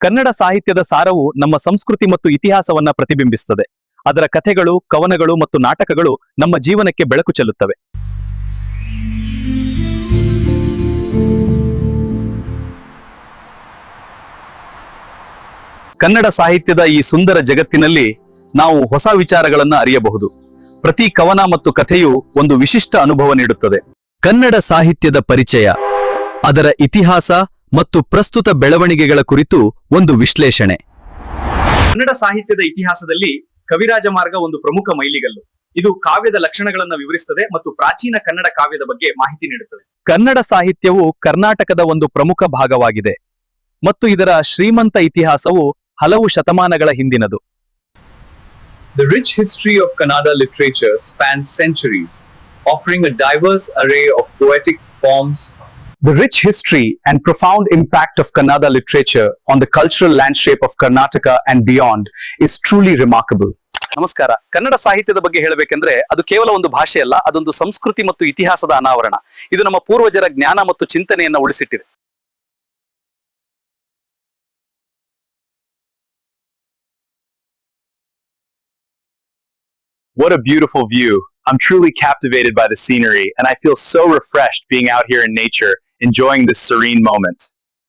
ಕನ್ನಡ ಸಾಹಿತ್ಯದ ಸಾರವು ನಮ್ಮ ಸಂಸ್ಕೃತಿ ಮತ್ತು ಇತಿಹಾಸವನ್ನ ಪ್ರತಿಬಿಂಬಿಸುತ್ತದೆ ಅದರ ಕಥೆಗಳು, ಕವನಗಳು ಮತ್ತು ನಾಟಕಗಳು ನಮ್ಮ ಜೀವನಕ್ಕೆ ಬೆಳಕು ಚೆಲ್ಲುತ್ತವೆ. ಕನ್ನಡ ಸಾಹಿತ್ಯದ ಈ ಸುಂದರ ಜಗತ್ತಿನಲ್ಲಿ ನಾವು ಹೊಸ ವಿಚಾರಗಳನ್ನ ಅರಿಯಬಹುದು. ಪ್ರತಿ ಕವನ ಮತ್ತು ಕಥೆಯು ಒಂದು ವಿಶಿಷ್ಟ ಅನುಭವ ನೀಡುತ್ತದೆ. ಕನ್ನಡ ಸಾಹಿತ್ಯದ ಪರಿಚಯ. ಅದರ ಇತಿಹಾಸ ಮತ್ತು ಪ್ರಸ್ತುತ ಬೆಳವಣಿಗೆಗಳ ಕುರಿತು ಒಂದು ವಿಶ್ಲೇಷಣೆ. ಕನ್ನಡ ಸಾಹಿತ್ಯದ ಇತಿಹಾಸದಲ್ಲಿ ಕವಿರಾಜ ಮಾರ್ಗ ಒಂದು ಪ್ರಮುಖ ಮೈಲಿಗಲ್ಲು. ಇದು ಕಾವ್ಯದ ಲಕ್ಷಣಗಳನ್ನು ವಿವರಿಸುತ್ತದೆ ಮತ್ತು ಪ್ರಾಚೀನ ಕನ್ನಡ ಕಾವ್ಯದ ಬಗ್ಗೆ ಮಾಹಿತಿ ನೀಡುತ್ತದೆ. ಕನ್ನಡ ಸಾಹಿತ್ಯವು ಕರ್ನಾಟಕದ ಒಂದು ಪ್ರಮುಖ ಭಾಗವಾಗಿದೆ. ಮತ್ತು ಇದರ ಶ್ರೀಮಂತ ಇತಿಹಾಸವು ಹಲವು ಶತಮಾನಗಳ ಹಿಂದಿನದು. The rich history of Kannada literature spans centuries, offering a diverse array of poetic forms. The rich history and profound impact of Kannada literature on the cultural landscape of Karnataka and beyond is truly remarkable. ನಮಸ್ಕಾರ ಕನ್ನಡ ಸಾಹಿತ್ಯದ ಬಗ್ಗೆ ಹೇಳಬೇಕೆಂದ್ರೆ ಅದು ಕೇವಲ ಒಂದು ಭಾಷೆ ಅಲ್ಲ ಅದೊಂದು ಸಂಸ್ಕೃತಿ ಮತ್ತು ಇತಿಹಾಸದ ಅನಾವರಣ ಇದು ನಮ್ಮ ಪೂರ್ವಜರ ಜ್ಞಾನ ಮತ್ತು ಚಿಂತನೆಯನ್ನ ಉಳಿಸಿಟ್ಟಿದೆ What a beautiful view. I'm truly captivated by the scenery, and I feel so refreshed being out here in nature, enjoying this serene moment.